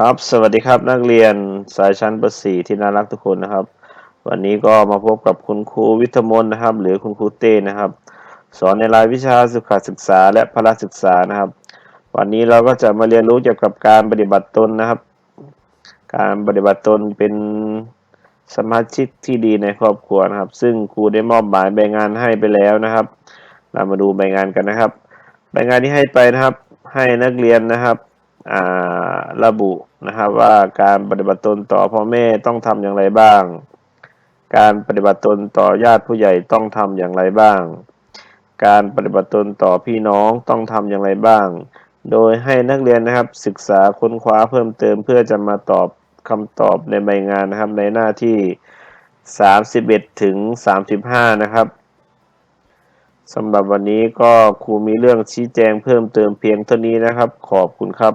ครับ สวัสดีครับนักเรียนสายชั้นประสีที่น่ารักทุกคนนะครับ วันนี้ก็มาพบกับคุณครูวิทมนนะครับ หรือคุณครูเต้นะครับ สอนในรายวิชาสุขศึกษาและพละศึกษานะครับ วันนี้เราก็จะมาเรียนรู้เกี่ยวกับการปฏิบัติตนนะครับ การปฏิบัติตนเป็นสมาชิกที่ดีในครอบครัวนะครับ ซึ่งครูได้มอบหมายใบงานให้ไปแล้วนะครับ เรามาดูใบงานกันนะครับ ใบงานที่ให้ไปนะครับ ให้นักเรียนนะครับ ระบุนะครับว่าการปฏิบัติตนต่อพ่อแม่ต้องทำอย่างไรบ้าง การปฏิบัติตนต่อญาติผู้ใหญ่ต้องทำอย่างไรบ้าง การปฏิบัติตนต่อพี่น้องต้องทำอย่างไรบ้าง โดยให้นักเรียนนะครับศึกษาค้นคว้าเพิ่มเติมเพื่อจะมาตอบคำตอบในใบงานนะครับในหน้าที่ 31 ถึง 35 นะครับสำหรับวันนี้ก็ครูมีเรื่องชี้แจงเพิ่มเติมเพียงเท่านี้นะครับ ขอบคุณครับ